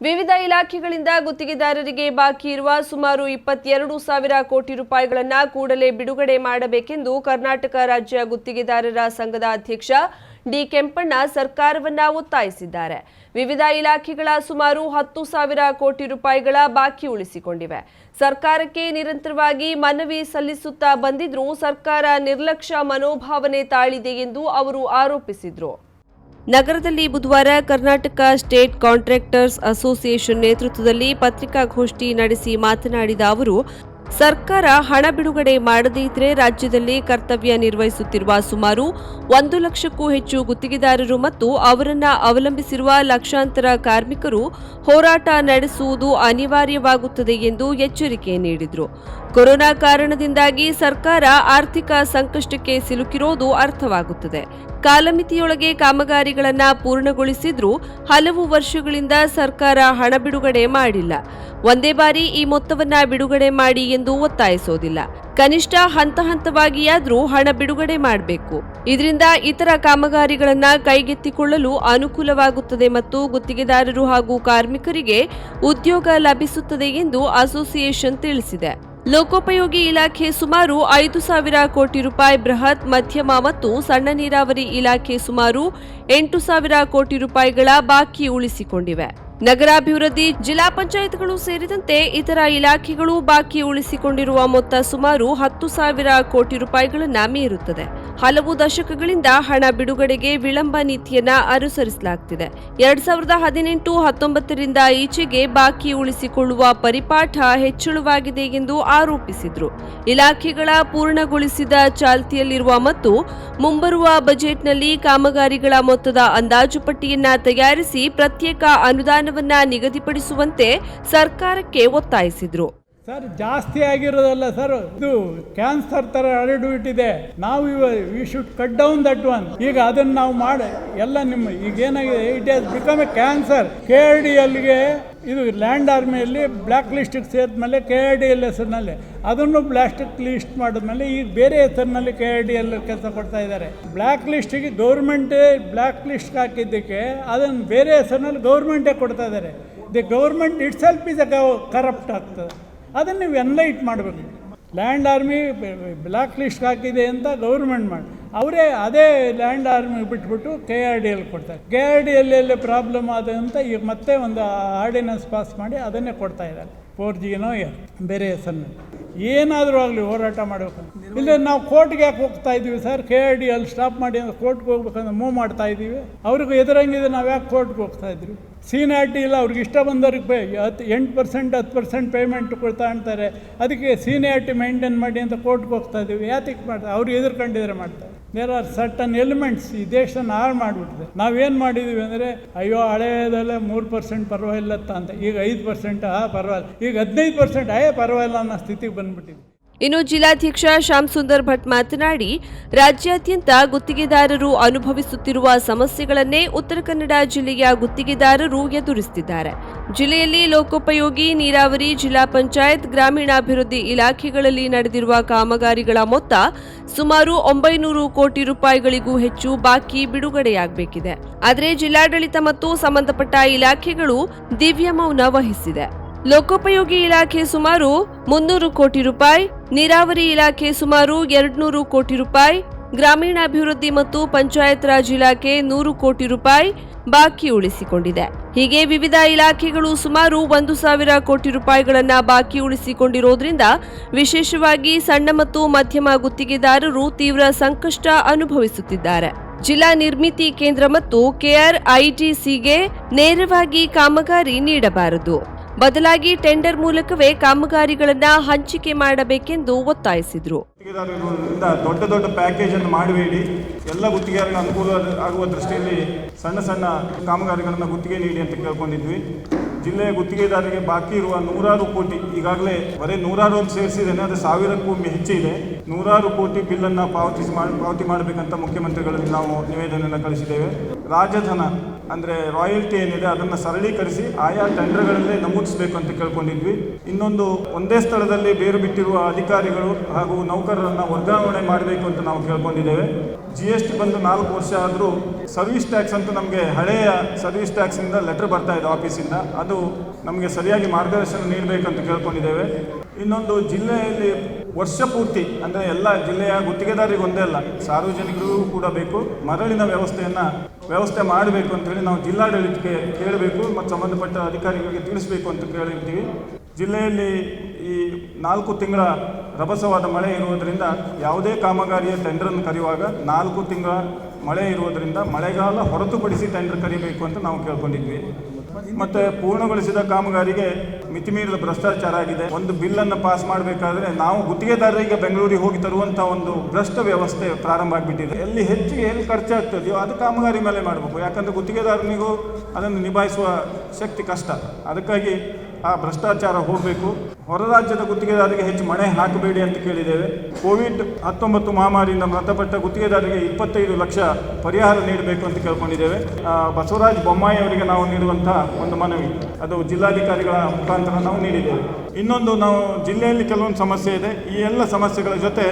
ವಿವಿಧ ಇಲಾಖೆಗಳಿಂದ ಗುತ್ತಿಗೆದಾರರಿಗೆ ಬಾಕಿ ಇರುವ ಸುಮಾರು ಇಪ್ಪತ್ತೆರಡು ಸಾವಿರ ಕೋಟಿ ರೂಪಾಯಿಗಳನ್ನು ಕೂಡಲೇ ಬಿಡುಗಡೆ ಮಾಡಬೇಕೆಂದು ಕರ್ನಾಟಕ ರಾಜ್ಯ ಗುತ್ತಿಗೆದಾರರ ಸಂಘದ ಅಧ್ಯಕ್ಷ ಡಿ ಕೆಂಪಣ್ಣ ಸರ್ಕಾರವನ್ನ ಒತ್ತಾಯಿಸಿದ್ದಾರೆ. ವಿವಿಧ ಇಲಾಖೆಗಳ ಸುಮಾರು ಹತ್ತು ಸಾವಿರ ಕೋಟಿ ರೂಪಾಯಿಗಳ ಬಾಕಿ ಉಳಿಸಿಕೊಂಡಿವೆ. ಸರ್ಕಾರಕ್ಕೆ ನಿರಂತರವಾಗಿ ಮನವಿ ಸಲ್ಲಿಸುತ್ತಾ ಬಂದಿದ್ರೂ ಸರ್ಕಾರ ನಿರ್ಲಕ್ಷ್ಯ ಮನೋಭಾವನೆ ತಾಳಿದೆ ಎಂದು ಅವರು ಆರೋಪಿಸಿದರು. ನಗರದಲ್ಲಿ ಬುಧವಾರ ಕರ್ನಾಟಕ ಸ್ಟೇಟ್ ಕಾಂಟ್ರಾಕ್ಟರ್ಸ್ ಅಸೋಸಿಯೇಷನ್ ನೇತೃತ್ವದಲ್ಲಿ ಪತ್ರಿಕಾಗೋಷ್ಠಿ ನಡೆಸಿ ಮಾತನಾಡಿದ ಅವರು, ಸರ್ಕಾರ ಹಣ ಬಿಡುಗಡೆ ಮಾಡದೇ ಇದ್ರೆ ರಾಜ್ಯದಲ್ಲಿ ಕರ್ತವ್ಯ ನಿರ್ವಹಿಸುತ್ತಿರುವ ಸುಮಾರು ಒಂದು ಲಕ್ಷಕ್ಕೂ ಹೆಚ್ಚು ಗುತ್ತಿಗೆದಾರರು ಮತ್ತು ಅವರನ್ನ ಅವಲಂಬಿಸಿರುವ ಲಕ್ಷಾಂತರ ಕಾರ್ಮಿಕರು ಹೋರಾಟ ನಡೆಸುವುದು ಅನಿವಾರ್ಯವಾಗುತ್ತದೆ ಎಂದು ಎಚ್ಚರಿಕೆ ನೀಡಿದರು. ಕೊರೋನಾ ಕಾರಣದಿಂದಾಗಿ ಸರ್ಕಾರ ಆರ್ಥಿಕ ಸಂಕಷ್ಟಕ್ಕೆ ಸಿಲುಕಿರೋದು ಅರ್ಥವಾಗುತ್ತದೆ. ಕಾಲಮಿತಿಯೊಳಗೆ ಕಾಮಗಾರಿಗಳನ್ನು ಪೂರ್ಣಗೊಳಿಸಿದ್ರೂ ಹಲವು ವರ್ಷಗಳಿಂದ ಸರ್ಕಾರ ಹಣ ಬಿಡುಗಡೆ ಮಾಡಿಲ್ಲ. ಒಂದೇ ಬಾರಿ ಈ ಮೊತ್ತವನ್ನ ಬಿಡುಗಡೆ ಮಾಡಿ ಎಂದು ಒತ್ತಾಯಿಸೋದಿಲ್ಲ. ಕನಿಷ್ಠ ಹಂತ ಹಂತವಾಗಿಯಾದ್ರೂ ಹಣ ಬಿಡುಗಡೆ ಮಾಡಬೇಕು. ಇದರಿಂದ ಇತರ ಕಾಮಗಾರಿಗಳನ್ನ ಕೈಗೆತ್ತಿಕೊಳ್ಳಲು ಅನುಕೂಲವಾಗುತ್ತದೆ ಮತ್ತು ಗುತ್ತಿಗೆದಾರರು ಹಾಗೂ ಕಾರ್ಮಿಕರಿಗೆ ಉದ್ಯೋಗ ಲಭಿಸುತ್ತದೆ ಎಂದು ಅಸೋಸಿಯೇಷನ್ ತಿಳಿಸಿದೆ. ಲೋಕೋಪಯೋಗಿ ಇಲಾಖೆ ಸುಮಾರು ಐದು ಸಾವಿರ ಕೋಟಿ ರೂಪಾಯಿ ಬೃಹತ್, ಮಧ್ಯಮ ಮತ್ತು ಸಣ್ಣ ನೀರಾವರಿ ಇಲಾಖೆ ಸುಮಾರು ಎಂಟು ಸಾವಿರ ಕೋಟಿ ರೂಪಾಯಿಗಳ ಬಾಕಿ ಉಳಿಸಿಕೊಂಡಿವೆ. ನಗರಾಭಿವೃದ್ಧಿ, ಜಿಲ್ಲಾ ಪಂಚಾಯತ್ಗಳು ಸೇರಿದಂತೆ ಇತರ ಇಲಾಖೆಗಳು ಬಾಕಿ ಉಳಿಸಿಕೊಂಡಿರುವ ಮೊತ್ತ ಸುಮಾರು ಹತ್ತು ಸಾವಿರ ಕೋಟಿ ರೂಪಾಯಿಗಳನ್ನು ಮೀರುತ್ತದೆ. ಹಲವು ದಶಕಗಳಿಂದ ಹಣ ಬಿಡುಗಡೆಗೆ ವಿಳಂಬ ನೀತಿಯನ್ನ ಅನುಸರಿಸಲಾಗುತ್ತಿದೆ ಎರಡ್ ಸಾವಿರದ ಹದಿನೆಂಟು ಹತ್ತೊಂಬತ್ತರಿಂದ ಈಚೆಗೆ ಬಾಕಿ ಉಳಿಸಿಕೊಳ್ಳುವ ಪರಿಪಾಠ ಹೆಚ್ಚಳವಾಗಿದೆ ಎಂದು ಆರೋಪಿಸಿದ್ರು. ಇಲಾಖೆಗಳ ಪೂರ್ಣಗೊಳಿಸಿದ ಚಾಲ್ತಿಯಲ್ಲಿರುವ ಮತ್ತು ಮುಂಬರುವ ಬಜೆಟ್ನಲ್ಲಿ ಕಾಮಗಾರಿಗಳ ಮೊತ್ತದ ಅಂದಾಜು ಪಟ್ಟಿಯನ್ನ ತಯಾರಿಸಿ ಪ್ರತ್ಯೇಕ ಅನುದಾನವನ್ನ ನಿಗದಿಪಡಿಸುವಂತೆ ಸರ್ಕಾರಕ್ಕೆ ಒತ್ತಾಯಿಸಿದ್ರು. ಸರ್, ಜಾಸ್ತಿ ಆಗಿರೋದಲ್ಲ ಸರ್, ಇದು ಕ್ಯಾನ್ಸರ್ ಥರ ಹರಡುಬಿಟ್ಟಿದೆ ನಾವು we should cut down that one ಈಗ ಅದನ್ನು ನಾವು ಮಾಡಿ, ಎಲ್ಲ ನಿಮ್ಮ ಈಗ ಏನಾಗಿದೆ it has become a cancer K R D ಎಲ್ಗೆ ಇದು ಲ್ಯಾಂಡ್ ಆರ್ಮಿಯಲ್ಲಿ ಬ್ಲ್ಯಾಕ್ ಲಿಸ್ಟಿಗೆ ಸೇರಿದ್ಮೇಲೆ ಕೆ ಆರ್ ಡಿ ಎಲ್ ಹೆಸರಿನಲ್ಲಿ ಅದನ್ನು ಬ್ಲ್ಯಾಸ್ಟಿಕ್ ಲಿಸ್ಟ್ ಮಾಡಿದ್ಮೇಲೆ ಈಗ ಬೇರೆ ಹೆಸರಿನಲ್ಲಿ ಕೆ ಆರ್ ಡಿ ಎಲ್ ಕೆಲಸ ಕೊಡ್ತಾ ಇದ್ದಾರೆ. ಬ್ಲ್ಯಾಕ್ ಲಿಸ್ಟಿಗೆ ಗೌರ್ಮೆಂಟೇ ಬ್ಲ್ಯಾಕ್ ಲಿಸ್ಟ್ ಹಾಕಿದ್ದಕ್ಕೆ ಅದನ್ನು ಬೇರೆ ಹೆಸರಿನಲ್ಲಿ ಗೌರ್ಮೆಂಟೇ ಕೊಡ್ತಾ ಇದ್ದಾರೆ. The government itself is a corrupt ಆಗ್ತದೆ. ಅದನ್ನು ನೀವು ಎನ್ಲೈಟ್ ಮಾಡಬೇಕು. ಲ್ಯಾಂಡ್ ಆರ್ಮಿ ಬ್ಲ್ಯಾಕ್ ಲಿಸ್ಟ್ ಹಾಕಿದೆ ಅಂತ ಗೌರ್ಮೆಂಟ್ ಮಾಡಿ ಅವರೇ ಅದೇ ಲ್ಯಾಂಡ್ ಆರ್ಮಿಗೆ ಬಿಟ್ಬಿಟ್ಟು ಕೆ ಆರ್ ಡಿ ಎಲ್ ಕೊಡ್ತಾರೆ. K R D L problem ಆದ ಅಂತ ಈಗ ಮತ್ತೆ ಒಂದು ಆರ್ಡಿನೆನ್ಸ್ ಪಾಸ್ ಮಾಡಿ ಅದನ್ನೇ ಕೊಡ್ತಾ ಇದ್ದಾರೆ. ಫೋರ್ ಜಿನೋ ಬೇರೆ ಹೆಸರಿನಲ್ಲಿ ಏನಾದರೂ ಆಗಲಿ ಹೋರಾಟ ಮಾಡಬೇಕು ಇಲ್ಲ ನಾವು ಕೋರ್ಟ್ಗೆ ಯಾಕೆ ಹೋಗ್ತಾ ಇದ್ದೀವಿ sir K R D L stop ಮಾಡಿ ಅಂದ್ರೆ ಕೋರ್ಟ್ಗೆ ಹೋಗ್ಬೇಕಂದ್ರೆ ಮೂವ್ ಮಾಡ್ತಾ ಇದ್ದೀವಿ. ಅವ್ರಿಗೂ ಎದುರಂಗಿದೆ, ನಾವು ಯಾಕೆ ಕೋರ್ಟ್ಗೆ ಹೋಗ್ತಾ ಇದ್ವಿ ಸೀನಿಯಾರಿಟಿ ಇಲ್ಲ, ಅವ್ರಿಗೆ ಇಷ್ಟ ಬಂದವ್ರಿಗೆ ಪೇ ಹತ್ತು ಎಂಟು ಪರ್ಸೆಂಟ್ ಹತ್ತು ಪರ್ಸೆಂಟ್ ಪೇಮೆಂಟ್ ಕೊಡ್ತಾ ಅಂತಾರೆ. ಅದಕ್ಕೆ ಸೀನಿಯಾರಿಟಿ ಮೇಂಟೈನ್ ಮಾಡಿ ಅಂತ ಕೋರ್ಟ್ಗೆ ಹೋಗ್ತಾ ಇದ್ದೀವಿ ಯಾತಕ್ಕೆ ಮಾಡ್ತಾರೆ? ಅವ್ರು ಎದುರ್ಕೊಂಡಿದ್ರೆ ಮಾಡ್ತಾರೆ. ದೇರ್ ಆರ್ ಸರ್ಟನ್ ಎಲಿಮೆಂಟ್ಸ್ ಈ ದೇಶನ ಹಾಳು ಮಾಡಿಬಿಟ್ಟಿದೆ. ನಾವೇನು ಮಾಡಿದ್ದೀವಿ ಅಂದರೆ, ಅಯ್ಯೋ ಹಳೆಯದಲ್ಲೇ ಮೂರು ಪರ್ಸೆಂಟ್ ಪರವಾಗಿಲ್ಲತ್ತ ಅಂತ. ಈಗ ಐದು ಪರ್ಸೆಂಟ್ ಆ ಪರವಾಗಿಲ್ಲ. ಈಗ ಹದಿನೈದು ಪರ್ಸೆಂಟ್ ಅಯ್ಯೇ ಪರವಾಗಿಲ್ಲ ಅನ್ನೋ ಸ್ಥಿತಿಗೆ ಬಂದ್ಬಿಟ್ಟಿದೆ ಇನ್ನು ಜಿಲ್ಲಾಧ್ಯಕ್ಷ ಶ್ಯಾಮ್ ಸುಂದರ್ ಭಟ್ ಮಾತನಾಡಿ, ರಾಜ್ಯಾದ್ಯಂತ ಗುತ್ತಿಗೆದಾರರು ಅನುಭವಿಸುತ್ತಿರುವ ಸಮಸ್ಯೆಗಳನ್ನೇ ಉತ್ತರ ಕನ್ನಡ ಜಿಲ್ಲೆಯ ಗುತ್ತಿಗೆದಾರರು ಎದುರಿಸುತ್ತಿದ್ದಾರೆ. ಜಿಲ್ಲೆಯಲ್ಲಿ ಲೋಕೋಪಯೋಗಿ, ನೀರಾವರಿ, ಜಿಲ್ಲಾ ಪಂಚಾಯತ್, ಗ್ರಾಮೀಣಾಭಿವೃದ್ಧಿ ಇಲಾಖೆಗಳಲ್ಲಿ ನಡೆದಿರುವ ಕಾಮಗಾರಿಗಳ ಮೊತ್ತ ಸುಮಾರು ಒಂಬೈನೂರು ಕೋಟಿ ರೂಪಾಯಿಗಳಿಗೂ ಹೆಚ್ಚು ಬಾಕಿ ಬಿಡುಗಡೆಯಾಗಬೇಕಿದೆ. ಆದರೆ ಜಿಲ್ಲಾಡಳಿತ ಮತ್ತು ಸಂಬಂಧಪಟ್ಟ ಇಲಾಖೆಗಳು ದಿವ್ಯ ಮೌನ ವಹಿಸಿದೆ. ಲೋಕೋಪಯೋಗಿ ಇಲಾಖೆ ಸುಮಾರು ಮುನ್ನೂರು ಕೋಟಿ ರೂಪಾಯಿ, ನೀರಾವರಿ ಇಲಾಖೆ ಸುಮಾರು ಎರಡ್ನೂರು ಕೋಟಿ ರೂಪಾಯಿ, ಗ್ರಾಮೀಣಾಭಿವೃದ್ಧಿ ಮತ್ತು ಪಂಚಾಯತ್ ರಾಜ್ ಇಲಾಖೆ ನೂರು ಕೋಟಿ ರೂಪಾಯಿ ಬಾಕಿ ಉಳಿಸಿಕೊಂಡಿದೆ. ಹೀಗೆ ವಿವಿಧ ಇಲಾಖೆಗಳು ಸುಮಾರು ಒಂದು ಸಾವಿರ ಕೋಟಿ ರೂಪಾಯಿಗಳನ್ನ ಬಾಕಿ ಉಳಿಸಿಕೊಂಡಿರೋದ್ರಿಂದ ವಿಶೇಷವಾಗಿ ಸಣ್ಣ ಮತ್ತು ಮಧ್ಯಮ ಗುತ್ತಿಗೆದಾರರು ತೀವ್ರ ಸಂಕಷ್ಟ ಅನುಭವಿಸುತ್ತಿದ್ದಾರೆ. ಜಿಲ್ಲಾ ನಿರ್ಮಿತಿ ಕೇಂದ್ರ ಮತ್ತು ಕೆಆರ್ಐಟಿಸಿಗೆ ನೇರವಾಗಿ ಕಾಮಗಾರಿ ನೀಡಬಾರದು. ಬದಲಾಗಿ ಟೆಂಡರ್ ಮೂಲಕವೇ ಕಾಮಗಾರಿಗಳನ್ನು ಹಂಚಿಕೆ ಮಾಡಬೇಕೆಂದು ಒತ್ತಾಯಿಸಿದರು. ದೊಡ್ಡ ದೊಡ್ಡ ಪ್ಯಾಕೇಜ್ ಅನ್ನು ಮಾಡಬೇಡಿ ಎಲ್ಲ ಗುತ್ತಿಗೆದಾರರಿಗೆ ಅನುಕೂಲ ಆಗುವ ದೃಷ್ಟಿಯಲ್ಲಿ ಸಣ್ಣ ಸಣ್ಣ ಕಾಮಗಾರಿಗಳನ್ನು ಗುತ್ತಿಗೆ ನೀಡಿ ಅಂತ ಕೇಳ್ಕೊಂಡಿದ್ವಿ. ಜಿಲ್ಲೆಯ ಗುತ್ತಿಗೆದಾರರಿಗೆ ಬಾಕಿ ಇರುವ ನೂರಾರು ಕೋಟಿ, ಈಗಾಗಲೇ ಬರೀ ನೂರಾರು ಅಂತ ಸೇರಿಸಿದ್ದೇನೆ ಅದು ಸಾವಿರಕ್ಕೂ ಹೆಚ್ಚಿದೆ ನೂರಾರು ಕೋಟಿ ಬಿಲ್ಲನ್ನು ಪಾವತಿಸಿ ಮಾಡಿ ಪಾವತಿ ಮಾಡಬೇಕಂತ ಮುಖ್ಯಮಂತ್ರಿಗಳಲ್ಲಿ ನಾವು ನಿವೇದನೆಯನ್ನು ಕಳಿಸಿದ್ದೇವೆ. ರಾಜಧನ ಅಂದರೆ ರಾಯಲ್ಟಿ ಏನಿದೆ, ಅದನ್ನು ಸರಳೀಕರಿಸಿ ಆಯಾ ಟೆಂಡರ್ಗಳಲ್ಲೇ ನಮೂದಿಸಬೇಕು ಅಂತ ಕೇಳ್ಕೊಂಡಿದ್ವಿ. ಇನ್ನೊಂದು ಒಂದೇ ಸ್ಥಳದಲ್ಲಿ ಬೇರು ಬಿಟ್ಟಿರುವ ಅಧಿಕಾರಿಗಳು ಹಾಗೂ ನೌಕರರನ್ನು ವರ್ಗಾವಣೆ ಮಾಡಬೇಕು ಅಂತ ನಾವು ಕೇಳ್ಕೊಂಡಿದ್ದೇವೆ. ಜಿ ಎಸ್ ಟಿ ಬಂದು ನಾಲ್ಕು ವರ್ಷ ಆದರೂ ಸರ್ವಿಸ್ ಟ್ಯಾಕ್ಸ್ ಅಂತೂ ನಮಗೆ ಹಳೆಯ ಸರ್ವಿಸ್ ಟ್ಯಾಕ್ಸಿಂದ ಲೆಟರ್ ಬರ್ತಾ ಇದೆ ಆಫೀಸಿಂದ ಅದು ನಮಗೆ ಸರಿಯಾಗಿ ಮಾರ್ಗದರ್ಶನ ನೀಡಬೇಕಂತ ಕೇಳ್ಕೊಂಡಿದ್ದೇವೆ. ಇನ್ನೊಂದು ಜಿಲ್ಲೆಯಲ್ಲಿ ವರ್ಷ ಪೂರ್ತಿ, ಅಂದರೆ ಎಲ್ಲ ಜಿಲ್ಲೆಯ ಗುತ್ತಿಗೆದಾರರಿಗೆ ಒಂದೇ ಅಲ್ಲ, ಸಾರ್ವಜನಿಕರಿಗೂ ಕೂಡ ಬೇಕು. ಮರಳಿನ ವ್ಯವಸ್ಥೆಯನ್ನು ವ್ಯವಸ್ಥೆ ಮಾಡಬೇಕು ಅಂತೇಳಿ ನಾವು ಜಿಲ್ಲಾಡಳಿತಕ್ಕೆ ಕೇಳಬೇಕು ಮತ್ತು ಸಂಬಂಧಪಟ್ಟ ಅಧಿಕಾರಿಗಳಿಗೆ ತಿಳಿಸಬೇಕು ಅಂತ ಕೇಳಿರ್ತೀವಿ. ಜಿಲ್ಲೆಯಲ್ಲಿ ಈ ನಾಲ್ಕು ತಿಂಗಳ ರಭಸವಾದ ಮಳೆ ಇರುವುದರಿಂದ ಯಾವುದೇ ಕಾಮಗಾರಿಯ ಟೆಂಡರನ್ನು ಕರೆಯುವಾಗ ನಾಲ್ಕು ತಿಂಗಳ ಮಳೆ ಇರುವುದರಿಂದ ಮಳೆಗಾಲ ಹೊರತುಪಡಿಸಿ ಟೆಂಡರ್ ಕರಿಬೇಕು ಅಂತ ನಾವು ಕೇಳ್ಕೊಂಡಿದ್ವಿ. ಮತ್ತು ಪೂರ್ಣಗೊಳಿಸಿದ ಕಾಮಗಾರಿಗೆ ಮಿತಿಮೀರಿದ ಭ್ರಷ್ಟಾಚಾರ ಆಗಿದೆ. ಒಂದು ಬಿಲ್ ಅನ್ನು ಪಾಸ್ ಮಾಡಬೇಕಾದ್ರೆ ನಾವು ಗುತ್ತಿಗೆದಾರರಿಗೆ ಬೆಂಗಳೂರಿಗೆ ಹೋಗಿ ತರುವಂಥ ಒಂದು ಭ್ರಷ್ಟ ವ್ಯವಸ್ಥೆ ಪ್ರಾರಂಭ ಆಗಿಬಿಟ್ಟಿದೆ. ಎಲ್ಲಿ ಹೆಚ್ಚು ಎಲ್ಲಿ ಖರ್ಚಾಗ್ತದೆಯೋ ಅದು ಕಾಮಗಾರಿ ಮೇಲೆ ಮಾಡಬೇಕು. ಯಾಕಂದ್ರೆ ಗುತ್ತಿಗೆದಾರನಿಗೂ ಅದನ್ನು ನಿಭಾಯಿಸುವ ಶಕ್ತಿ ಕಷ್ಟ. ಅದಕ್ಕಾಗಿ ಆ ಭ್ರಷ್ಟಾಚಾರ ಹೋಗಬೇಕು. ಹೊರ ರಾಜ್ಯದ ಗುತ್ತಿಗೆದಾರರಿಗೆ ಹೆಚ್ಚು ಮಣೆ ಹಾಕಬೇಡಿ ಅಂತ ಕೇಳಿದ್ದೇವೆ. ಕೋವಿಡ್ ಹತ್ತೊಂಬತ್ತು ಮಹಾಮಾರಿಯಿಂದ ಮೃತಪಟ್ಟ ಗುತ್ತಿಗೆದಾರರಿಗೆ ಇಪ್ಪತ್ತೈದು ಲಕ್ಷ ಪರಿಹಾರ ನೀಡಬೇಕು ಅಂತ ಕೇಳ್ಕೊಂಡಿದ್ದೇವೆ. ಬಸವರಾಜ ಬೊಮ್ಮಾಯಿ ಅವರಿಗೆ ನಾವು ನೀಡುವಂಥ ಒಂದು ಮನವಿ. ಅದು ಜಿಲ್ಲಾಧಿಕಾರಿಗಳ ಮುಖಾಂತರ ನಾವು ನೀಡಿದ್ದೇವೆ. ಇನ್ನೊಂದು ನಾವು ಜಿಲ್ಲೆಯಲ್ಲಿ ಕೆಲವೊಂದು ಸಮಸ್ಯೆ ಇದೆ. ಈ ಎಲ್ಲ ಸಮಸ್ಯೆಗಳ ಜೊತೆ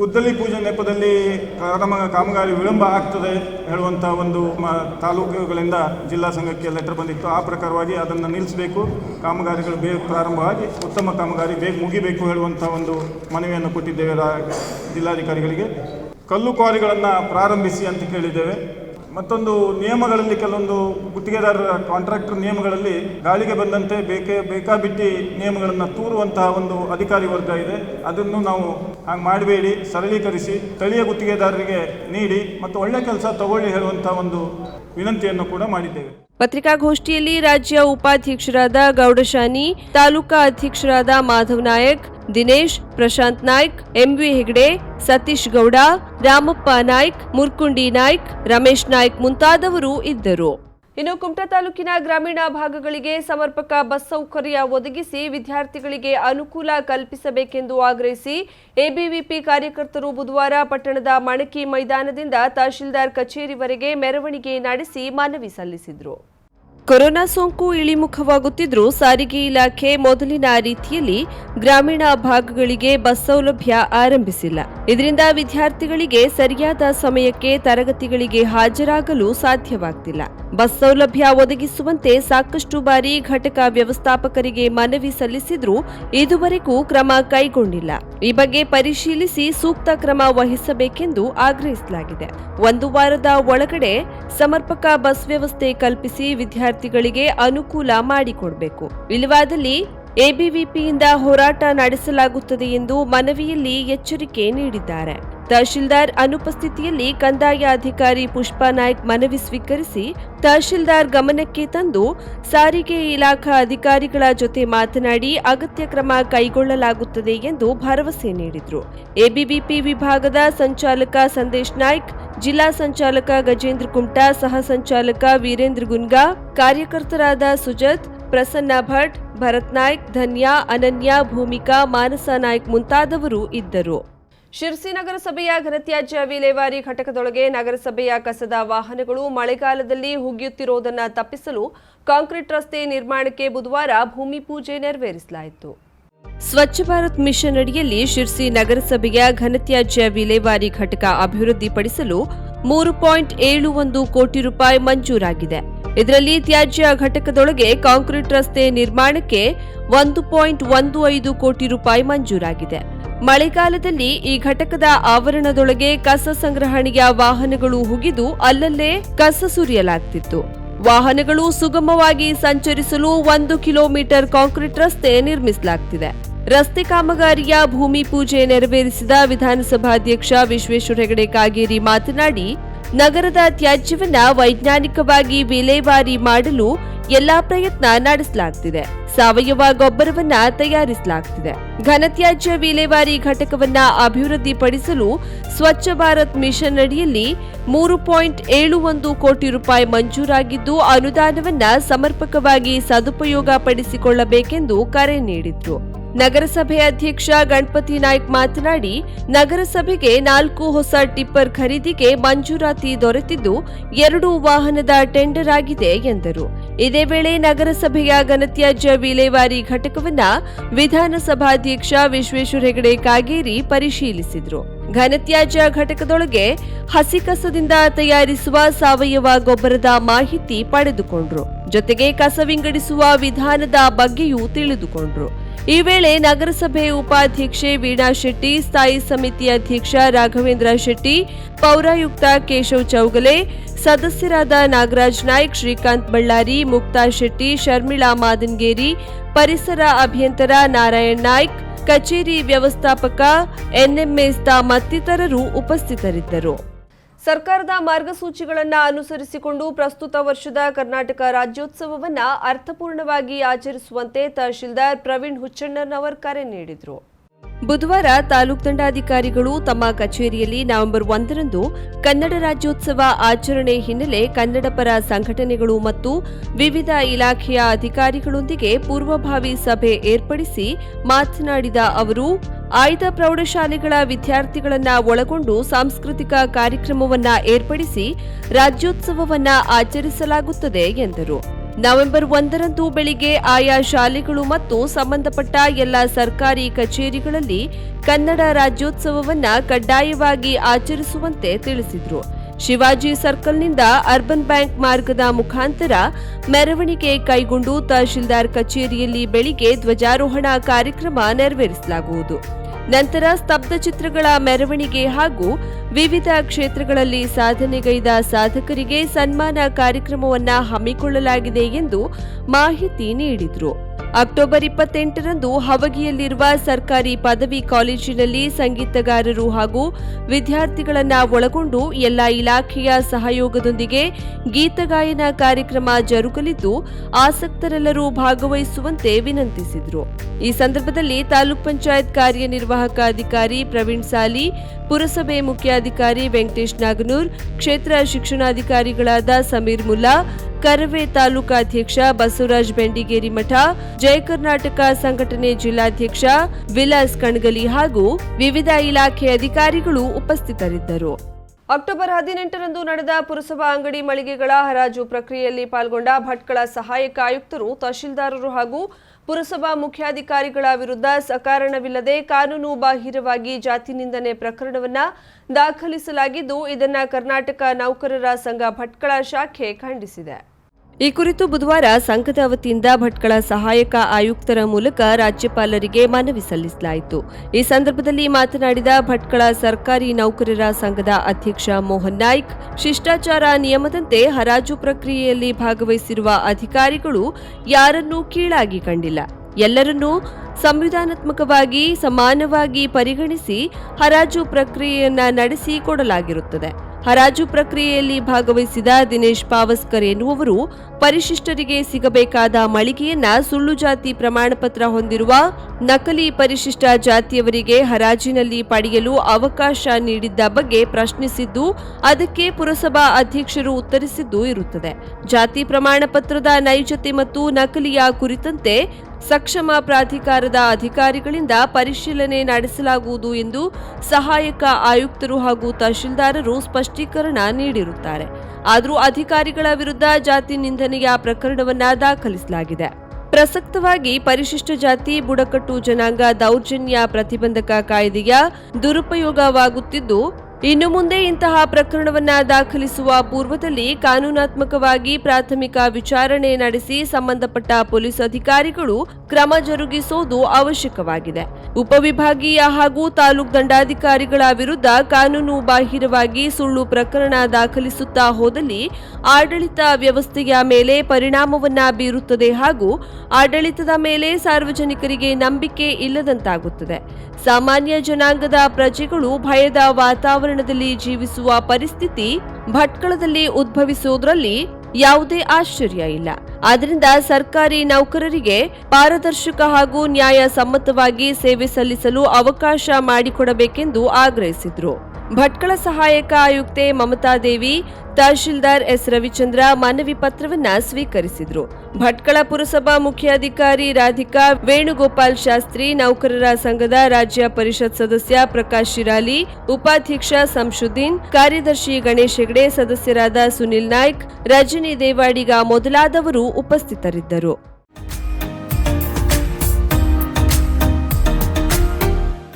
ಗುದ್ದಲಿ ಪೂಜೆ ನೆಪದಲ್ಲಿ ಕಾಮ ಕಾಮಗಾರಿ ವಿಳಂಬ ಆಗ್ತದೆ ಹೇಳುವಂಥ ಒಂದು ಮ, ತಾಲೂಕುಗಳಿಂದ ಜಿಲ್ಲಾ ಸಂಘಕ್ಕೆ ಲೆಟರ್ ಬಂದಿತ್ತು. ಆ ಪ್ರಕಾರವಾಗಿ ಅದನ್ನು ನಿಲ್ಲಿಸಬೇಕು. ಕಾಮಗಾರಿಗಳು ಬೇಗ ಪ್ರಾರಂಭವಾಗಿ ಉತ್ತಮ ಕಾಮಗಾರಿ ಬೇಗ ಮುಗಿಬೇಕು ಹೇಳುವಂಥ ಒಂದು ಮನವಿಯನ್ನು ಕೊಟ್ಟಿದ್ದೇವೆ ರಾ, ಜಿಲ್ಲಾಧಿಕಾರಿಗಳಿಗೆ. ಕಲ್ಲು ಕ್ವಾರಿಗಳನ್ನು ಪ್ರಾರಂಭಿಸಿ ಅಂತ ಕೇಳಿದ್ದೇವೆ. ಮತ್ತೊಂದು ನಿಯಮಗಳಲ್ಲಿ ಕೆಲವೊಂದು ಗುತ್ತಿಗೆದಾರರ ಕಾಂಟ್ರಾಕ್ಟರ್ ನಿಯಮಗಳಲ್ಲಿ ಗಾಳಿಗೆ ಬಂದಂತೆ ಬೇಕೇ ಬೇಕಾಬಿಟ್ಟಿ ನಿಯಮಗಳನ್ನು ತೂರುವಂತಹ ಒಂದು ಅಧಿಕಾರಿ ವರ್ಗ ಇದೆ. ಅದನ್ನು ನಾವು ಹಾಗೆ ಮಾಡಬೇಡಿ, ಸರಳೀಕರಿಸಿ, ಸ್ಥಳೀಯ ಗುತ್ತಿಗೆದಾರರಿಗೆ ನೀಡಿ ಮತ್ತು ಒಳ್ಳೆ ಕೆಲಸ ತಗೊಳ್ಳಿ ಹೇಳುವಂತಹ ಒಂದು ವಿನಂತಿಯನ್ನು ಕೂಡ ಮಾಡಿದ್ದೇವೆ. ಪತ್ರಿಕಾಗೋಷ್ಠಿಯಲ್ಲಿ ರಾಜ್ಯ ಉಪಾಧ್ಯಕ್ಷರಾದ ಗೌಡಶಾನಿ, ತಾಲೂಕಾ ಅಧ್ಯಕ್ಷರಾದ ಮಾಧವ್ ನಾಯಕ್, ದಿನೇಶ್, ಪ್ರಶಾಂತ್ ನಾಯ್ಕ್, ಎಂವಿ ಹೆಗ್ಡೆ ಸತೀಶ್ ಗೌಡ, ರಾಮಪ್ಪ ನಾಯ್ಕ್, ಮುರ್ಕುಂಡಿ ನಾಯ್ಕ್, ರಮೇಶ್ ನಾಯ್ಕ್ ಮುಂತಾದವರು ಇದ್ದರು. ಇನ್ನು ಕುಮಟಾ ತಾಲೂಕಿನ ಗ್ರಾಮೀಣ ಭಾಗಗಳಿಗೆ ಸಮರ್ಪಕ ಬಸ್ ಸೌಕರ್ಯ ಒದಗಿಸಿ ವಿದ್ಯಾರ್ಥಿಗಳಿಗೆ ಅನುಕೂಲ ಕಲ್ಪಿಸಬೇಕೆಂದು ಆಗ್ರಹಿಸಿ ಎಬಿವಿಪಿ ಕಾರ್ಯಕರ್ತರು ಬುಧವಾರ ಪಟ್ಟಣದ ಮಣಕಿ ಮೈದಾನದಿಂದ ತಹಶೀಲ್ದಾರ್ ಕಚೇರಿವರೆಗೆ ಮೆರವಣಿಗೆ ನಡೆಸಿ ಮನವಿ ಸಲ್ಲಿಸಿದರು. ಕೊರೋನಾ ಸೋಂಕು ಇಳಿಮುಖವಾಗುತ್ತಿದ್ರೂ ಸಾರಿಗೆ ಇಲಾಖೆ ಮೊದಲಿನ ರೀತಿಯಲ್ಲಿ ಗ್ರಾಮೀಣ ಭಾಗಗಳಿಗೆ ಬಸ್ ಸೌಲಭ್ಯ ಆರಂಭಿಸಿಲ್ಲ. ಇದರಿಂದ ವಿದ್ಯಾರ್ಥಿಗಳಿಗೆ ಸರಿಯಾದ ಸಮಯಕ್ಕೆ ತರಗತಿಗಳಿಗೆ ಹಾಜರಾಗಲು ಸಾಧ್ಯವಾಗ್ತಿಲ್ಲ. ಬಸ್ ಸೌಲಭ್ಯ ಒದಗಿಸುವಂತೆ ಸಾಕಷ್ಟು ಬಾರಿ ಘಟಕ ವ್ಯವಸ್ಥಾಪಕರಿಗೆ ಮನವಿ ಸಲ್ಲಿಸಿದ್ರೂ ಇದುವರೆಗೂ ಕ್ರಮ ಕೈಗೊಂಡಿಲ್ಲ. ಈ ಬಗ್ಗೆ ಪರಿಶೀಲಿಸಿ ಸೂಕ್ತ ಕ್ರಮ ವಹಿಸಬೇಕೆಂದು ಆಗ್ರಹಿಸಲಾಗಿದೆ. ಒಂದು ವಾರದ ಒಳಗಡೆ ಸಮರ್ಪಕ ಬಸ್ ವ್ಯವಸ್ಥೆ ಕಲ್ಪಿಸಿ ವಿದ್ಯಾರ್ಥಿಗಳಿಗೆ ಅನುಕೂಲ ಮಾಡಿಕೊಡಬೇಕು. ಇಲ್ಲವಾದಲ್ಲಿ ಎಬಿವಿಪಿಯಿಂದ ಹೋರಾಟ ನಡೆಸಲಾಗುತ್ತದೆ ಎಂದು ಮನವಿಯಲ್ಲಿ ಎಚ್ಚರಿಕೆ ನೀಡಿದ್ದಾರೆ. ತಹಶೀಲ್ದಾರ್ ಅನುಪಸ್ಥಿತಿಯಲ್ಲಿ ಕಂದಾಯ ಅಧಿಕಾರಿ ಪುಷ್ಪಾ ನಾಯ್ಕ್ ಮನವಿ ಸ್ವೀಕರಿಸಿ ತಹಶೀಲ್ದಾರ್ ಗಮನಕ್ಕೆ ತಂದು ಸಾರಿಗೆ ಇಲಾಖಾ ಅಧಿಕಾರಿಗಳ ಜೊತೆ ಮಾತನಾಡಿ ಅಗತ್ಯ ಕ್ರಮ ಕೈಗೊಳ್ಳಲಾಗುತ್ತದೆ ಎಂದು ಭರವಸೆ ನೀಡಿದರು. ಎಬಿವಿಪಿ ವಿಭಾಗದ ಸಂಚಾಲಕ ಸಂದೇಶ್ ನಾಯ್ಕ್, ಜಿಲ್ಲಾ ಸಂಚಾಲಕ ಗಜೇಂದ್ರ ಕುಮಟಾ, ಸಹ ಸಂಚಾಲಕ ವೀರೇಂದ್ರ ಗುನ್ಗಾ, ಕಾರ್ಯಕರ್ತರಾದ ಸುಜತ್, ಪ್ರಸನ್ನ ಭಟ್, ಭರತ್ ನಾಯ್ಕ್, ಧನ್ಯಾ, ಅನನ್ಯ, ಭೂಮಿಕಾ, ಮಾನಸ ನಾಯ್ಕ್ ಮುಂತಾದವರು ಇದ್ದರು. ಶಿರ್ಸಿ ನಗರಸಭೆಯ ಘನತ್ಯಾಜ್ಯ ವಿಲೇವಾರಿ ಘಟಕದೊಳಗೆ ನಗರಸಭೆಯ ಕಸದ ವಾಹನಗಳು ಮಳೆಗಾಲದಲ್ಲಿ ಹುಗಿಯುತ್ತಿರುವುದನ್ನು ತಪ್ಪಿಸಲು ಕಾಂಕ್ರೀಟ್ ರಸ್ತೆ ನಿರ್ಮಾಣಕ್ಕೆ ಬುಧವಾರ ಭೂಮಿ ಪೂಜೆ ನೆರವೇರಿಸಲಾಯಿತು. ಸ್ವಚ್ಛ ಭಾರತ್ ಮಿಷನ್ ಅಡಿಯಲ್ಲಿ ಶಿರ್ಸಿ ನಗರಸಭೆಯ ಘನತ್ಯಾಜ್ಯ ವಿಲೇವಾರಿ ಘಟಕ ಅಭಿವೃದ್ಧಿಪಡಿಸಲು ಮೂರು ಪಾಯಿಂಟ್ ಏಳು ಒಂದು ಕೋಟಿ ರೂಪಾಯಿ ಮಂಜೂರಾಗಿದೆ. ಇದರಲ್ಲಿ ತ್ಯಾಜ್ಯ ಘಟಕದೊಳಗೆ ಕಾಂಕ್ರೀಟ್ ರಸ್ತೆ ನಿರ್ಮಾಣಕ್ಕೆ ಒಂದು ಪಾಯಿಂಟ್ ಒಂದು ಐದು ಕೋಟಿ ರೂಪಾಯಿ ಮಂಜೂರಾಗಿದೆ. ಮಳೆಗಾಲದಲ್ಲಿ ಈ ಘಟಕದ ಆವರಣದೊಳಗೆ ಕಸ ಸಂಗ್ರಹಣೆಯ ವಾಹನಗಳು ಹುಗಿದು ಅಲ್ಲಲ್ಲೇ ಕಸ ಸುರಿಯಲಾಗ್ತಿತ್ತು. ವಾಹನಗಳು ಸುಗಮವಾಗಿ ಸಂಚರಿಸಲು ಒಂದು ಕಿಲೋಮೀಟರ್ ಕಾಂಕ್ರೀಟ್ ರಸ್ತೆ ನಿರ್ಮಿಸಲಾಗ್ತಿದೆ. ರಸ್ತೆ ಕಾಮಗಾರಿಯ ಭೂಮಿ ಪೂಜೆ ನೆರವೇರಿಸಿದ ವಿಧಾನಸಭಾಧ್ಯಕ್ಷ ವಿಶ್ವೇಶ್ವರ ಹೆಗಡೆ ಕಾಗೇರಿ ಮಾತನಾಡಿ ನಗರದ ತ್ಯಾಜ್ಯವನ್ನ ವೈಜ್ಞಾನಿಕವಾಗಿ ವಿಲೇವಾರಿ ಮಾಡಲು ಎಲ್ಲಾ ಪ್ರಯತ್ನ ನಡೆಸಲಾಗ್ತಿದೆ. ಸಾವಯವ ಗೊಬ್ಬರವನ್ನ ತಯಾರಿಸಲಾಗ್ತಿದೆ. ಘನತ್ಯಾಜ್ಯ ವಿಲೇವಾರಿ ಘಟಕವನ್ನ ಅಭಿವೃದ್ಧಿಪಡಿಸಲು ಸ್ವಚ್ಛ ಭಾರತ್ ಮಿಷನ್ ಅಡಿಯಲ್ಲಿ ಮೂರು ಪಾಯಿಂಟ್ ಏಳು ಒಂದು ಕೋಟಿ ರೂಪಾಯಿ ಮಂಜೂರಾಗಿದ್ದು, ಅನುದಾನವನ್ನ ಸಮರ್ಪಕವಾಗಿ ಸದುಪಯೋಗ ಪಡಿಸಿಕೊಳ್ಳಬೇಕೆಂದು ಕರೆ ನೀಡಿದ್ರು. ನಗರಸಭೆ ಅಧ್ಯಕ್ಷ ಗಣಪತಿ ನಾಯ್ಕ್ ಮಾತನಾಡಿ, ನಗರಸಭೆಗೆ ನಾಲ್ಕು ಹೊಸ ಟಿಪ್ಪರ್ ಖರೀದಿಗೆ ಮಂಜೂರಾತಿ ದೊರೆತಿದ್ದು ಎರಡು ವಾಹನದ ಟೆಂಡರ್ ಆಗಿದೆ ಎಂದರು. ಇದೇ ವೇಳೆ ನಗರಸಭೆಯ ಘನತ್ಯಾಜ್ಯ ವಿಲೇವಾರಿ ಘಟಕವನ್ನ ವಿಧಾನಸಭಾಧ್ಯಕ್ಷ ವಿಶ್ವೇಶ್ವರ ಹೆಗಡೆ ಕಾಗೇರಿ ಪರಿಶೀಲಿಸಿದರು. ಘನತ್ಯಾಜ್ಯ ಘಟಕದೊಳಗೆ ಹಸಿ ಕಸದಿಂದ ತಯಾರಿಸುವ ಸಾವಯವ ಗೊಬ್ಬರದ ಮಾಹಿತಿ ಪಡೆದುಕೊಂಡ್ರು. ಜೊತೆಗೆ ಕಸ ವಿಂಗಡಿಸುವ ವಿಧಾನದ ಬಗ್ಗೆಯೂ ತಿಳಿದುಕೊಂಡ್ರು. ಈ ವೇಳೆ ನಗರಸಭೆ ಉಪಾಧ್ಯಕ್ಷೆ ವೀಣಾ ಶೆಟ್ಟಿ, ಸ್ಥಾಯಿ ಸಮಿತಿ ಅಧ್ಯಕ್ಷ ರಾಘವೇಂದ್ರ ಶೆಟ್ಟಿ, ಪೌರಾಯುಕ್ತ ಕೇಶವ್ ಚೌಗಲೆ, ಸದಸ್ಯರಾದ ನಾಗರಾಜ್ ನಾಯ್ಕ್, ಶ್ರೀಕಾಂತ್ ಬಳ್ಳಾರಿ, ಮುಕ್ತಾ ಶೆಟ್ಟಿ, ಶರ್ಮಿಳಾ ಮಾದನ್ಗೇರಿ, ಪರಿಸರ ಅಭಿಯಂತರ ನಾರಾಯಣ್ ನಾಯ್ಕ್, ಕಚೇರಿ ವ್ಯವಸ್ಥಾಪಕ ಎನ್ಎಂಎಸ್ತಾ ಮತ್ತಿತರರು ಉಪಸ್ಥಿತರಿದ್ದರು. ಸರ್ಕಾರದ ಮಾರ್ಗಸೂಚಿಗಳನ್ನು ಅನುಸರಿಸಿಕೊಂಡು ಪ್ರಸ್ತುತ ವರ್ಷದ ಕರ್ನಾಟಕ ರಾಜ್ಯೋತ್ಸವವನ್ನು ಅರ್ಥಪೂರ್ಣವಾಗಿ ಆಚರಿಸುವಂತೆ ತಹಶೀಲ್ದಾರ್ ಪ್ರವೀಣ್ ಹುಚ್ಚಣ್ಣನವರ್ ಕರೆ ನೀಡಿದರು. ಬುಧವಾರ ತಾಲೂಕ್ ದಂಡಾಧಿಕಾರಿಗಳು ತಮ್ಮ ಕಚೇರಿಯಲ್ಲಿ ನವೆಂಬರ್ ಒಂದರಂದು ಕನ್ನಡ ರಾಜ್ಯೋತ್ಸವ ಆಚರಣೆ ಹಿನ್ನೆಲೆ ಕನ್ನಡ ಪರ ಸಂಘಟನೆಗಳು ಮತ್ತು ವಿವಿಧ ಇಲಾಖೆಯ ಅಧಿಕಾರಿಗಳೊಂದಿಗೆ ಪೂರ್ವಭಾವಿ ಸಭೆ ಏರ್ಪಡಿಸಿ ಮಾತನಾಡಿದ ಅವರು, ಆಯ್ದ ಪ್ರೌಢಶಾಲೆಗಳ ವಿದ್ಯಾರ್ಥಿಗಳನ್ನು ಒಳಗೊಂಡು ಸಾಂಸ್ಕೃತಿಕ ಕಾರ್ಯಕ್ರಮವನ್ನ ಏರ್ಪಡಿಸಿ ರಾಜ್ಯೋತ್ಸವವನ್ನ ಆಚರಿಸಲಾಗುತ್ತದೆ ಎಂದರು. ನವೆಂಬರ್ ಒಂದರಂದು ಬೆಳಿಗ್ಗೆ ಆಯಾ ಶಾಲೆಗಳು ಮತ್ತು ಸಂಬಂಧಪಟ್ಟ ಎಲ್ಲ ಸರ್ಕಾರಿ ಕಚೇರಿಗಳಲ್ಲಿ ಕನ್ನಡ ರಾಜ್ಯೋತ್ಸವವನ್ನು ಕಡ್ಡಾಯವಾಗಿ ಆಚರಿಸುವಂತೆ ತಿಳಿಸಿದರು. ಶಿವಾಜಿ ಸರ್ಕಲ್ನಿಂದ ಅರ್ಬನ್ ಬ್ಯಾಂಕ್ ಮಾರ್ಗದ ಮುಖಾಂತರ ಮೆರವಣಿಗೆ ಕೈಗೊಂಡು ತಹಶೀಲ್ದಾರ್ ಕಚೇರಿಯಲ್ಲಿ ಬೆಳಿಗ್ಗೆ ಧ್ವಜಾರೋಹಣ ಕಾರ್ಯಕ್ರಮ ನೆರವೇರಿಸಲಾಗುವುದು. ನಂತರ ಸ್ತಬ್ಧ ಚಿತ್ರಗಳ ಮೆರವಣಿಗೆ ಹಾಗೂ ವಿವಿಧ ಕ್ಷೇತ್ರಗಳಲ್ಲಿ ಸಾಧನೆಗೈದ ಸಾಧಕರಿಗೆ ಸನ್ಮಾನ ಕಾರ್ಯಕ್ರಮವನ್ನ ಹಮ್ಮಿಕೊಳ್ಳಲಾಗಿದೆ ಎಂದು ಮಾಹಿತಿ ನೀಡಿದರು. ಅಕ್ಟೋಬರ್ ಇಪ್ಪತ್ತೆಂಟರಂದು ಹವಗಿಯಲ್ಲಿರುವ ಸರ್ಕಾರಿ ಪದವಿ ಕಾಲೇಜಿನಲ್ಲಿ ಸಂಗೀತಗಾರರು ಹಾಗೂ ವಿದ್ಯಾರ್ಥಿಗಳನ್ನು ಒಳಗೊಂಡು ಎಲ್ಲ ಇಲಾಖೆಯ ಸಹಯೋಗದೊಂದಿಗೆ ಗೀತಗಾಯನ ಕಾರ್ಯಕ್ರಮ ಜರುಗಲಿದ್ದು, ಆಸಕ್ತರೆಲ್ಲರೂ ಭಾಗವಹಿಸುವಂತೆ ವಿನಂತಿಸಿದರು. ಈ ಸಂದರ್ಭದಲ್ಲಿ ತಾಲೂಕ್ ಪಂಚಾಯತ್ ಕಾರ್ಯನಿರ್ವಾಹಕ ಅಧಿಕಾರಿ ಪ್ರವೀಣ್ ಸಾಲಿ, ಪುರಸಭೆ ಮುಖ್ಯಾಧಿಕಾರಿ ವೆಂಕಟೇಶ್ ನಾಗನೂರ್, ಕ್ಷೇತ್ರ ಶಿಕ್ಷಣಾಧಿಕಾರಿಗಳಾದ ಸಮೀರ್ ಮುಲ್ಲಾ, ಕರವೇ ತಾಲೂಕಾಧ್ಯಕ್ಷ ಬಸವರಾಜ್ ಬೆಂಡಿಗೇರಿ ಮಠ, ಜಯ ಕರ್ನಾಟಕ ಸಂಘಟನೆ ಜಿಲ್ಲಾಧ್ಯಕ್ಷ ವಿಲಾಸ್ ಕಣಗಲಿ ಹಾಗೂ ವಿವಿಧ ಇಲಾಖೆ ಅಧಿಕಾರಿಗಳು ಉಪಸ್ಥಿತರಿದ್ದರು. ಅಕ್ಟೋಬರ್ ಹದಿನೆಂಟರಂದು ನಡೆದ ಪುರಸಭಾ ಅಂಗಡಿ ಮಳಿಗೆಗಳ ಹರಾಜು ಪ್ರಕ್ರಿಯೆಯಲ್ಲಿ ಪಾಲ್ಗೊಂಡ ಭಟ್ಕಳ ಸಹಾಯಕ ಆಯುಕ್ತರು ತಹಶೀಲ್ದಾರರು ಹಾಗೂ ಪುರಸಭಾ ಮುಖ್ಯಾಧಿಕಾರಿಗಳ ವಿರುದ್ಧ ಸಕಾರಣವಿಲ್ಲದೆ ಕಾನೂನು ಬಾಹಿರವಾಗಿ ಜಾತಿ ನಿಂದನೆ ಪ್ರಕರಣವನ್ನ ದಾಖಲಿಸಲಾಗಿದ್ದು, ಇದನ್ನು ಕರ್ನಾಟಕ ನೌಕರರ ಸಂಘ ಭಟ್ಕಳ ಶಾಖೆ ಖಂಡಿಸಿದೆ. ಈ ಕುರಿತು ಬುಧವಾರ ಸಂಘದ ವತಿಯಿಂದ ಭಟ್ಕಳ ಸಹಾಯಕ ಆಯುಕ್ತರ ಮೂಲಕ ರಾಜ್ಯಪಾಲರಿಗೆ ಮನವಿ ಸಲ್ಲಿಸಲಾಯಿತು. ಈ ಸಂದರ್ಭದಲ್ಲಿ ಮಾತನಾಡಿದ ಭಟ್ಕಳ ಸರ್ಕಾರಿ ನೌಕರರ ಸಂಘದ ಅಧ್ಯಕ್ಷ ಮೋಹನ್ ನಾಯ್ಕ್, ಶಿಷ್ಟಾಚಾರ ನಿಯಮದಂತೆ ಹರಾಜು ಪ್ರಕ್ರಿಯೆಯಲ್ಲಿ ಭಾಗವಹಿಸಿರುವ ಅಧಿಕಾರಿಗಳು ಯಾರನ್ನೂ ಕೀಳಾಗಿ ಕಂಡಿಲ್ಲ. ಎಲ್ಲರನ್ನೂ ಸಂವಿಧಾನಾತ್ಮಕವಾಗಿ, ಸಮಾನವಾಗಿ ಪರಿಗಣಿಸಿ ಹರಾಜು ಪ್ರಕ್ರಿಯೆಯನ್ನು ನಡೆಸಿ ಕೊಡಲಾಗಿರುತ್ತದೆ. ಹರಾಜು ಪ್ರಕ್ರಿಯೆಯಲ್ಲಿ ಭಾಗವಹಿಸಿದ ದಿನೇಶ್ ಪಾವಸ್ಕರ್ ಎನ್ನುವವರು ಪರಿಶಿಷ್ಟರಿಗೆ ಸಿಗಬೇಕಾದ ಮಳಿಗೆಯನ್ನ ಸುಳ್ಳು ಜಾತಿ ಪ್ರಮಾಣಪತ್ರ ಹೊಂದಿರುವ ನಕಲಿ ಪರಿಶಿಷ್ಟ ಜಾತಿಯವರಿಗೆ ಹರಾಜಿನಲ್ಲಿ ಪಡೆಯಲು ಅವಕಾಶ ನೀಡಿದ್ದ ಬಗ್ಗೆ ಪ್ರಶ್ನಿಸಿದ್ದು, ಅದಕ್ಕೆ ಪುರಸಭಾ ಅಧ್ಯಕ್ಷರು ಉತ್ತರಿಸಿದ್ದು ಇರುತ್ತದೆ. ಜಾತಿ ಪ್ರಮಾಣಪತ್ರದ ನೈಜತೆ ಮತ್ತು ನಕಲಿಯ ಕುರಿತಂತೆ ಸಕ್ಷಮ ಪ್ರಾಧಿಕಾರದ ಅಧಿಕಾರಿಗಳಿಂದ ಪರಿಶೀಲನೆ ನಡೆಸಲಾಗುವುದು ಎಂದು ಸಹಾಯಕ ಆಯುಕ್ತರು ಹಾಗೂ ತಹಶೀಲ್ದಾರರು ಸ್ಪಷ್ಟೀಕರಣ ನೀಡಿರುತ್ತಾರೆ. ಆದರೂ ಅಧಿಕಾರಿಗಳ ವಿರುದ್ಧ ಜಾತಿ ನಿಂದನೆಯ ಪ್ರಕರಣವನ್ನ ದಾಖಲಿಸಲಾಗಿದೆ. ಪ್ರಸಕ್ತವಾಗಿ ಪರಿಶಿಷ್ಟ ಜಾತಿ ಬುಡಕಟ್ಟು ಜನಾಂಗ ದೌರ್ಜನ್ಯ ಪ್ರತಿಬಂಧಕ ಕಾಯ್ದೆಯ ದುರುಪಯೋಗವಾಗುತ್ತಿದ್ದು ಇನ್ನು ಮುಂದೆ ಇಂತಹ ಪ್ರಕರಣವನ್ನ ದಾಖಲಿಸುವ ಪೂರ್ವದಲ್ಲಿ ಕಾನೂನಾತ್ಮಕವಾಗಿ ಪ್ರಾಥಮಿಕ ವಿಚಾರಣೆ ನಡೆಸಿ ಸಂಬಂಧಪಟ್ಟ ಪೊಲೀಸ್ ಅಧಿಕಾರಿಗಳು ಕ್ರಮ ಜರುಗಿಸುವುದು ಅವಶ್ಯಕವಾಗಿದೆ. ಉಪವಿಭಾಗೀಯ ಹಾಗೂ ತಾಲೂಕ್ ದಂಡಾಧಿಕಾರಿಗಳ ವಿರುದ್ಧ ಕಾನೂನು ಬಾಹಿರವಾಗಿ ಸುಳ್ಳು ಪ್ರಕರಣ ದಾಖಲಿಸುತ್ತಾ ಹೋದಲ್ಲಿ ಆಡಳಿತ ವ್ಯವಸ್ಥೆಯ ಮೇಲೆ ಪರಿಣಾಮವನ್ನ ಬೀರುತ್ತದೆ ಹಾಗೂ ಆಡಳಿತದ ಮೇಲೆ ಸಾರ್ವಜನಿಕರಿಗೆ ನಂಬಿಕೆ ಇಲ್ಲದಂತಾಗುತ್ತದೆ. ಸಾಮಾನ್ಯ ಜನಾಂಗದ ಪ್ರಜೆಗಳು ಭಯದ ವಾತಾವರಣದಲ್ಲಿ ಜೀವಿಸುವ ಪರಿಸ್ಥಿತಿ ಭಟ್ಕಳದಲ್ಲಿ ಉದ್ಭವಿಸುವುದರಲ್ಲಿ ಯಾವುದೇ ಆಶ್ಚರ್ಯ ಇಲ್ಲ. ಆದ್ದರಿಂದ ಸರ್ಕಾರಿ ನೌಕರರಿಗೆ ಪಾರದರ್ಶಕ ಹಾಗೂ ನ್ಯಾಯಸಮ್ಮತವಾಗಿ ಸೇವೆ ಸಲ್ಲಿಸಲು ಅವಕಾಶ ಮಾಡಿಕೊಡಬೇಕೆಂದು ಆಗ್ರಹಿಸಿದರು. ಭಟ್ಕಳ ಸಹಾಯಕ ಆಯುಕ್ತೆ ಮಮತಾ ದೇವಿ, ತಹಶೀಲ್ದಾರ್ ಎಸ್ ರವಿಚಂದ್ರ ಮನವಿ ಪತ್ರವನ್ನ ಸ್ವೀಕರಿಸಿದ್ರು. ಭಟ್ಕಳ ಪುರಸಭಾ ಮುಖ್ಯಾಧಿಕಾರಿ ರಾಧಿಕಾ, ವೇಣುಗೋಪಾಲ್ ಶಾಸ್ತ್ರಿ, ನೌಕರರ ಸಂಘದ ರಾಜ್ಯ ಪರಿಷತ್ ಸದಸ್ಯ ಪ್ರಕಾಶ್ ಶಿರಾಲಿ, ಉಪಾಧ್ಯಕ್ಷ ಸಂಶುದ್ದೀನ್, ಕಾರ್ಯದರ್ಶಿ ಗಣೇಶ್ ಹೆಗಡೆ, ಸದಸ್ಯರಾದ ಸುನಿಲ್ ನಾಯ್ಕ್, ರಜನಿ ದೇವಾಡಿಗ ಮೊದಲಾದವರು ಉಪಸ್ಥಿತರಿದ್ದರು.